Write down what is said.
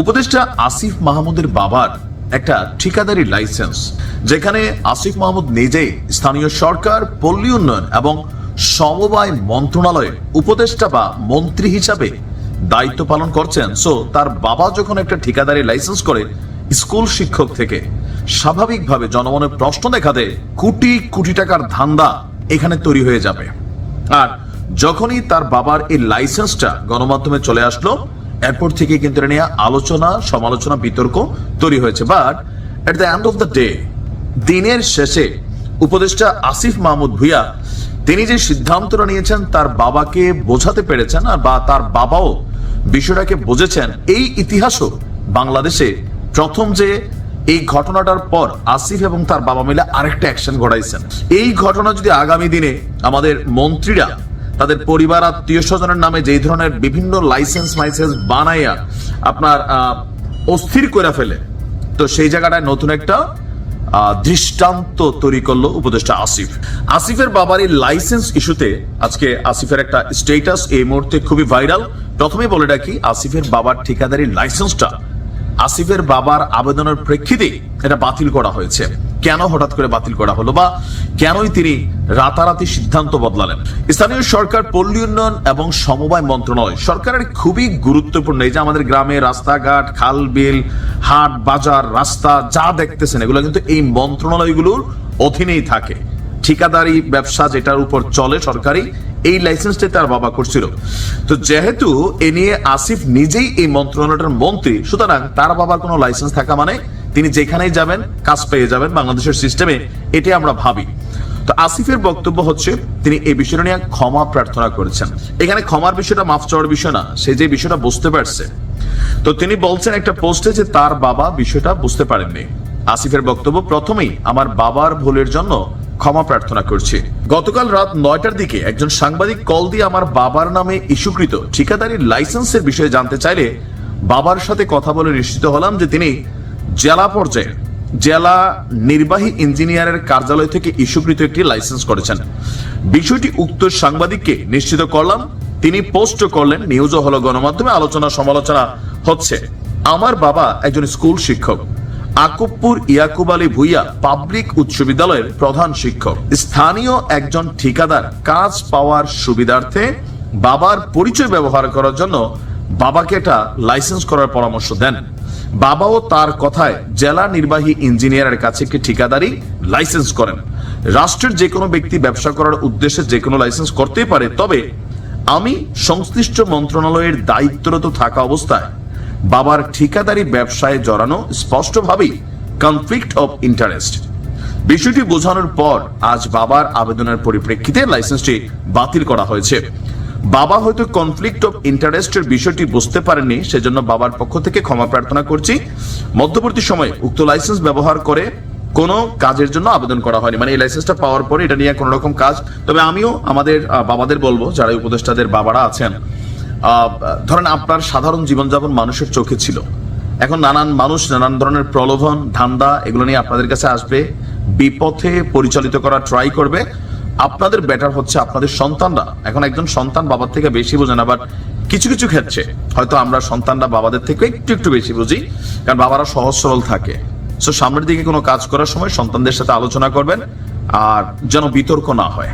উপদেষ্টা আসিফ মাহমুদের বাবার একটা ঠিকাদারি লাইসেন্স, যেখানে আসিফ মাহমুদ নিজেই স্থানীয় সরকার, পল্লী উন্নয়ন এবং সমবায় মন্ত্রণালয়ের উপদেষ্টা বা মন্ত্রী হিসাবে দায়িত্ব পালন করছেন। সো তার বাবা যখন একটা ঠিকাদারি লাইসেন্স করে স্কুল শিক্ষক থেকে, স্বাভাবিকভাবে জনমনে প্রশ্ন দেখা দেয়, কোটি কোটি টাকার ধান্দা এখানে তৈরি হয়ে যাবে। আর যখনই তার বাবার এই লাইসেন্সটা গণমাধ্যমে চলে আসলো এরপর থেকে কিন্তু এটা নিয়ে আলোচনা, সমালোচনা, বিতর্ক তৈরি হয়েছে। But at the end of the day দিনের শেষে উপদেষ্টা আসিফ মাহমুদ ভুইয়া, তিনি যে সিদ্ধান্তটা নিয়েছেন তার বাবাকে বোঝাতে পেরেছেন আর বা তার বাবাও বিষয়টাকে বুঝেছেন, এই ইতিহাসও বাংলাদেশে প্রথম যে এই ঘটনাটার পর আসিফ এবং তার বাবা মিলে আরেকটা অ্যাকশন ঘটাইছেন। এই ঘটনা যদি আগামী দিনে আমাদের মন্ত্রীরা তাদের পরিবার, আত্মীয় স্বজনের নামে যেই ধরনের বিভিন্ন লাইসেন্স মাইসেন্স বানাইয়া আপনার অস্থির করে ফেলে। তো সেই জায়গাটায় নতুন একটা দৃষ্টান্ত তৈরি করল উপদেষ্টা আসিফ। আসিফের বাবার এই লাইসেন্স ইস্যুতে আজকে আসিফের একটা স্টেটাস এই মুহূর্তে খুবই ভাইরাল প্রথমে বলে ডাকি আসিফের বাবার ঠিকাদারি লাইসেন্সটা আসিফের বাবার আবেদনের প্রেক্ষিতে এটা বাতিল করা হয়েছে। কেন হঠাৎ করে বাতিল করা হলো বা কেনই তিনি রাতারাতি সিদ্ধান্ত বদলালেন? স্থানীয় সরকার, পল্লী উন্নয়ন এবং সমবায় মন্ত্রণালয় সরকারের খুবই গুরুত্বপূর্ণ এই যে আমাদের গ্রামে রাস্তাঘাট, খাল, বিল, হাট, বাজার, রাস্তা যা দেখতেছেন, এগুলো কিন্তু এই মন্ত্রণালয়গুলোর অধীনেই থাকে। ঠিকাদারি ব্যবসা যেটার উপর চলে সরকারি, এই লাইসেন্সটা তার বাবা করছিল। তো যেহেতু এ নিয়ে আসিফ নিজেই এই মন্ত্রণালয়টার মন্ত্রী, সুতরাং তার বাবার কোনো লাইসেন্স থাকা মানে তিনি যেখানেই যাবেন, কাজ পেয়ে যাবেন বাংলাদেশের সিস্টেমে এটাই আমরা ভাবি। তো আসিফের বক্তব্য হচ্ছে, তিনি এই বিষয়টা নিয়ে ক্ষমা প্রার্থনা করেছেন। এখানে ক্ষমার বিষয়টা মাফ চাওয়ার বিষয় না, সে যে বিষয়টা বুঝতে পারছে। তো তিনি বলছেন একটা পোস্টে যে তার বাবা বিষয়টা বুঝতে পারেননি। আসিফের বক্তব্য প্রথমেই, আমার বাবার ভুলের জন্য ক্ষমা প্রার্থনা করছি। গতকাল রাত নয়টার দিকে একজন সাংবাদিক কল দিয়ে আমার বাবার নামে ইস্যুকৃত ঠিকাদারির লাইসেন্সের বিষয়ে জানতে চাইলে বাবার সাথে কথা বলে নিশ্চিত হলাম যে তিনি জেলা পর্যায়ে জেলা নির্বাহী ইঞ্জিনিয়ারের কার্যালয় থেকে ইস্যুকৃত একটি লাইসেন্স করেছেন। বিষয়টি উক্ত সাংবাদিককে নিশ্চিত করলাম, তিনি পোস্ট করলেন নিউজও হলো গণমাধ্যমে আলোচনা সমালোচনা হচ্ছে। আমার বাবা একজন স্কুল শিক্ষক, আকুবপুর ইয়াকুব আলী ভুইয়া পাবলিক উচ্চ বিদ্যালয়ের প্রধান শিক্ষক। স্থানীয় একজন ঠিকাদার কাজ পাওয়ার সুবিধার্থে বাবার পরিচয় ব্যবহার করার জন্য বাবাকে এটা লাইসেন্স করার পরামর্শ দেন। বাবাও তার কথায় জেলা নির্বাহী ইঞ্জিনিয়ারের কাছে একটি ঠিকাদারি লাইসেন্স করেন। রাষ্ট্রের যে কোনো ব্যক্তি ব্যবসা করার উদ্দেশ্যে যে কোনো লাইসেন্স করতেই পারে, তবে আমি সংশ্লিষ্ট মন্ত্রণালয়ের দায়িত্বরত থাকা অবস্থায় বাবার ঠিকাদারি ব্যবসায় জড়ানো স্পষ্টভাবেই কনফ্লিক্ট অফ ইন্টারেস্ট বিষয়টি বোঝানোর পর আজ বাবার আবেদনের পরিপ্রেক্ষিতে লাইসেন্সটি বাতিল করা হয়েছে। বাবা হয়তো কনফ্লিক্ট অফ ইন্টারেস্টের বিষয়টি বুঝতে পারেননি, সেজন্য বাবার পক্ষ থেকে ক্ষমা প্রার্থনা করছি। মধ্যবর্তী সময়ে উক্ত লাইসেন্স ব্যবহার করে কোনো কাজের জন্য আবেদন করা হয়নি। মানে এই লাইসেন্সটা পাওয়ার পরে এটা নিয়ে কোনো রকম কাজ। তবে আমিও আমাদের বাবাদের বলব, যারা উপদেষ্টাদের বাবারা আছেন ধরেন আপনার সাধারণ জীবনযাপন মানুষের চোখে ছিল। এখন নানান মানুষ, নানান ধরনের প্রলোভন, ধান্দা, এগুলো নিয়ে আপনাদের কাছে আসবে, বিপথে পরিচালিত করা ট্রাই করবে। আপনাদের বেটার হচ্ছে আপনাদের সন্তানরা। এখন একজন সন্তান বাবার থেকে বেশি বোঝে না বাট কিছু কিছু ক্ষেত্রে হয়তো আমরা সন্তানরা বাবাদের থেকে একটু একটু বেশি বুঝি, কারণ বাবারা সহজ, সরল থাকে। সো সামনের দিকে কোনো কাজ করার সময় সন্তানদের সাথে আলোচনা করবেন, আর যেন বিতর্ক না হয়।